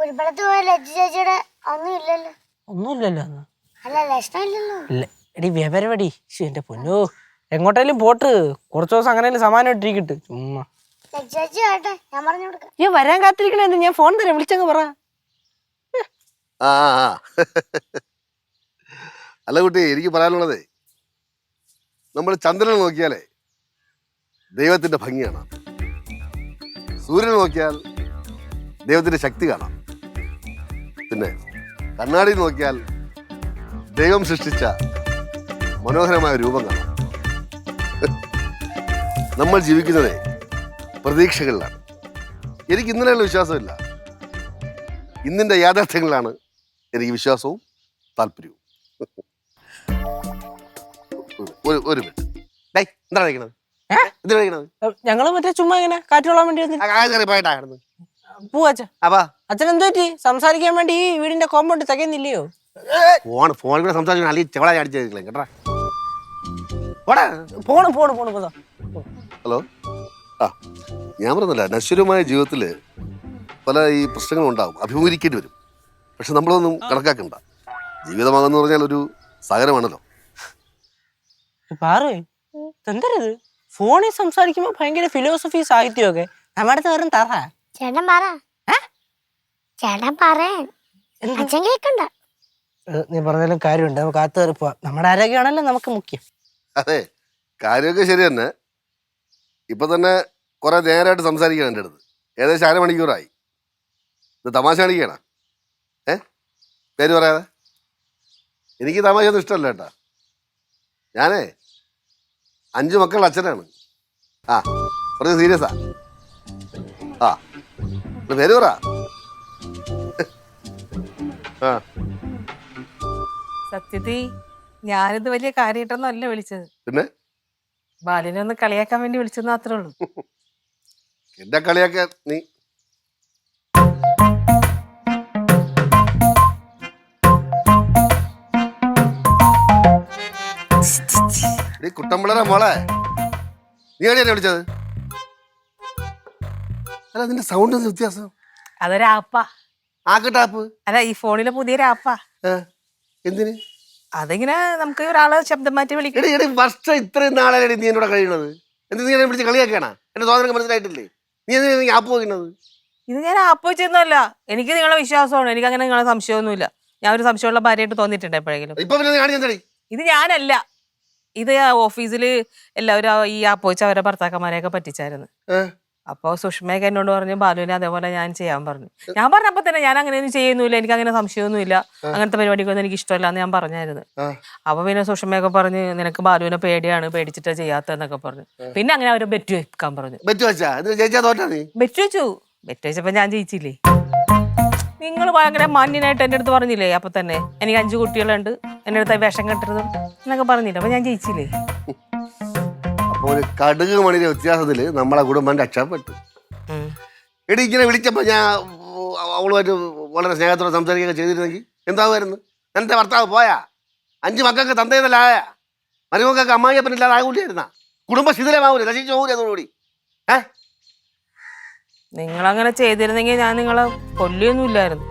കുരുപ്പളത്ത് പോയ ലജ്ജ ചേച്ചിയുടെ ഒന്നും ഇല്ലല്ലോ. ഒന്നുമില്ലല്ലോ അന്ന്. അല്ല ഇല്ല. എടി വ്യവരവടി ശ്ശെ, എന്റെ പൊന്നോ. എങ്ങോട്ടേലും പോട്ട്. കുറച്ച് ദിവസം അങ്ങനെ സമാനം ഇട്ടിരിക്കട്ട്. ചുമ്മാ. ലജ്ജ ചേച്ചി ആട്ടെ ഞാൻ പറഞ്ഞു കൊടുക്കാം. വരാൻ കാത്തിരിക്കണേ ഞാൻ ഫോൺ തരാം. വിളിച്ചങ്ങ് പറ. ആ ആ, ആ. അല്ല കുട്ടി എനിക്ക് പറയാനുള്ളത്. നമ്മൾ ചന്ദ്രനെ നോക്കിയാലേ ദൈവത്തിന്റെ ഭംഗിയാണ് കാണാം. സൂര്യനെ നോക്കിയാൽ ദൈവത്തിന്റെ ശക്തി കാണാം. പിന്നെ കണ്ണാടി നോക്കിയാൽ ദൈവം സൃഷ്ടിച്ച മനോഹരമായ രൂപം കാണാം. നമ്മൾ ജീവിക്കുന്നത് പ്രതീക്ഷകളിലാണ്. എനിക്ക് ഇന്നലെയുള്ള വിശ്വാസമില്ല. ഇന്നിന്റെ യാഥാർത്ഥ്യങ്ങളാണ് എനിക്ക് വിശ്വാസവും താല്പര്യവും. ഒരു ഒരു മിനിറ്റ്. എന്താണ് കഴിക്കണത് ഏ? എന്തിനാ കഴിക്കണത് ഞങ്ങൾ മറ്റേ ചുമ്മാ ഇങ്ങനെ കാറ്റുകൊള്ളാൻ വേണ്ടി വന്നിട്ട് പോവാച്ച അപ്പാ. അച്ഛൻ എന്തോ പറ്റി സംസാരിക്കാൻ വേണ്ടി ഈ വീടിന്റെ കോമ്പൗണ്ട് തികയുന്നില്ലയോ? ഫോൺ ഫോണിൽ കൂടെ സംസാരിക്കണം അല്ലെങ്കിൽ ചെവളായി അടിച്ചു കേട്ടാ. ഓടാ ഫോണ് ഫോണ് ഫോണ് പോതാ ഹലോ. ആ ഞാൻ പറഞ്ഞല്ല നശ്വരമായ ജീവിതത്തിൽ പല ഈ പ്രശ്നങ്ങളും ഉണ്ടാവും അഭിമുഖീകരിക്കേണ്ടി വരും. പക്ഷെ നമ്മളൊന്നും കണക്കാക്കണ്ട. ജീവിതമാകുന്ന പറഞ്ഞാൽ ഒരു സാഗരമാണല്ലോ പാറേ എന്തരത് ഫോണിൽ സംസാരിക്കുമ്പോൾ ഭയങ്കര ഫിലോസഫി സാഹിത്യമൊക്കെ നമ്മുടെ അടുത്ത് വെറും തറ. ചേട്ടൻ പറ? ചേട്ടൻ പറയാൻ അച്ഛൻ കേക്കണ്ട. നീ പറഞ്ഞാലും കാര്യമുണ്ട്. നമുക്ക് കാത്തു കയറി പോവാം. നമ്മുടെ ആരോഗ്യമാണല്ലോ നമുക്ക് മുഖ്യം. അതെ കാര്യമൊക്കെ ശരി തന്നെ. ഇപ്പൊ തന്നെ കുറെ നേരമായിട്ട് സംസാരിക്കണം എന്റെ അടുത്ത്. ഏകദേശം അരമണിക്കൂറായി. ഇത് തമാശ കാണിക്കണ ഏ? പേര് പറയാതെ? എനിക്ക് തമാശ ഒന്നും ഇഷ്ടമല്ല കേട്ടാ. ഞാനേ അഞ്ചു മക്കളുടെ അച്ഛനാണ്. ആ കുറച്ച് സീരിയസാ. ആ. പേര് പറ. ആ. സത്യത്തിൽ ഞാനിത് വലിയ കാര്യമായിട്ടൊന്നും അല്ല വിളിച്ചത്. പിന്നെ? ബാലിനെ ഒന്ന് കളിയാക്കാൻ വേണ്ടി വിളിച്ചത് മാത്രമേ ഉള്ളൂ. എന്റെ കളിയൊക്കെ നീ നീ കുട്ടമ്പിളറെ മോളെ. നീ എവിടെയാണ് വിളിച്ചത്? അല്ല നിന്റെ സൗണ്ട് വ്യത്യാസം? അതൊരു ആപ്പാ ആക്കട്ടാപ്പ് അല്ല ഈ ഫോണിലെ പുതിയ ആപ്പാ ഏ, എന്തിന്? അതിങ്ങനെ നമുക്ക് ഒരാളെ ശബ്ദം മാറ്റി വിളിക്കും. എടി എടി വർഷം ഇത്രയും നാളെ നീ എന്നോട് കഴിയണത് എന്ത് നീ എന്നെ വിളിച്ച് കളിയാക്കണ എന്റെ തോന്നലൊക്കെ മനസ്സിലായിട്ടില്ലേ? നീ എന്തിനാ ആപ്പ് വയ്ക്കുന്നത്? ഇത് ഞാൻ ആപ്പ് വെച്ചൊന്നുമല്ല എനിക്ക് നിങ്ങളെ വിശ്വാസമാണ്. എനിക്ക് അങ്ങനെ നിങ്ങളെ സംശയമൊന്നുമില്ല. ഞാൻ ഒരു സംശയമുള്ള ഭാര്യയായിട്ട് തോന്നിയിട്ടുണ്ട് എപ്പോഴെങ്കിലും. ഇപ്പൊ പിന്നെ കാണിച്ചെന്തടി ഇത് ഞാനല്ല. ഇത് ഓഫീസിൽ എല്ലാവരും ഈ ആപ്പ് വെച്ച് അവരുടെ ഭർത്താക്കന്മാരെയൊക്കെ പറ്റിച്ചായിരുന്നു. അപ്പോൾ സുഷ്മയൊക്കെ എന്നോട് പറഞ്ഞു ബാലുവിനെ അതേപോലെ ഞാൻ ചെയ്യാൻ പറഞ്ഞു. ഞാൻ പറഞ്ഞപ്പോ തന്നെ ഞാൻ അങ്ങനെയൊന്നും ചെയ്യുന്നില്ല എനിക്ക് അങ്ങനെ സംശയമൊന്നുമില്ല. അങ്ങനത്തെ പരിപാടിക്കൊന്നും എനിക്ക് ഇഷ്ടമല്ല എന്ന് ഞാൻ പറഞ്ഞായിരുന്നു. അപ്പൊ പിന്നെ സുഷമയൊക്കെ പറഞ്ഞ് നിനക്ക് ബാലുവിനെ പേടിയാണ് പേടിച്ചിട്ടാ ചെയ്യാത്തതെന്നൊക്കെ പറഞ്ഞു. പിന്നെ അങ്ങനെ അവർ ബെറ്റ് വെക്കാൻ പറഞ്ഞു. ബെറ്റ് വെച്ചാ? ബെറ്റ് വെച്ചു. ബെറ്റ് വെച്ചപ്പോ ഞാൻ ജയിച്ചില്ലേ? നിങ്ങൾ ഭയങ്കര മാന്യനായിട്ട് എന്റെ അടുത്ത് പറഞ്ഞില്ലേ? അപ്പൊ തന്നെ എനിക്ക് അഞ്ചു കുട്ടികളുണ്ട് എന്റെ അടുത്ത് വിഷം കെട്ടരുത് എന്നൊക്കെ പറഞ്ഞില്ലേ? അപ്പൊ ഞാൻ ജയിച്ചില്ലേ? ഒരു കടുക് മണിയുടെ വ്യത്യാസത്തിൽ നമ്മളെ കുടുംബം രക്ഷപ്പെട്ടു. എടി ഇങ്ങനെ വിളിച്ചപ്പോൾ ഞാൻ അവളുമായിട്ട് വളരെ സ്നേഹത്തോടെ സംസാരിക്കുകയൊക്കെ ചെയ്തിരുന്നെങ്കിൽ എന്താവുമായിരുന്നു? എന്റെ ഭർത്താവ് പോയാ? അഞ്ച് മക്കൾക്ക് തന്തയെന്നല്ലായ മരുമക്കൾക്ക് അമ്മായിയപ്പനില്ലാതെ ആകൂലിയായിരുന്ന കുടുംബ ശിഥിലമാവൂലേ? നശിച്ചു പോകൂല അതോടുകൂടി ഏ? നിങ്ങളങ്ങനെ ചെയ്തിരുന്നെങ്കിൽ ഞാൻ നിങ്ങളെ കൊല്ലിയൊന്നുമില്ലായിരുന്നു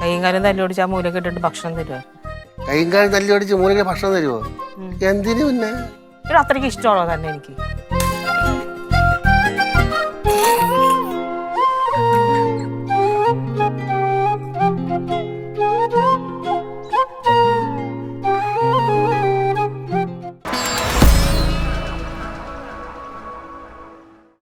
കൈയും കാലും തല്ലിയോടിച്ച് ആ മൂലക്കിട്ടിട്ട് ഭക്ഷണം തരുമായിരുന്നു കൈയും കാലും തല്ലിയോടിച്ച് മൂലക്ക് ഭക്ഷണം തരുമോ എന്തിനു പിന്നെ? രാത്രിക്ക് അത്രയ്ക്ക് ഇഷ്ടമാണോ തന്നെ എനിക്ക്.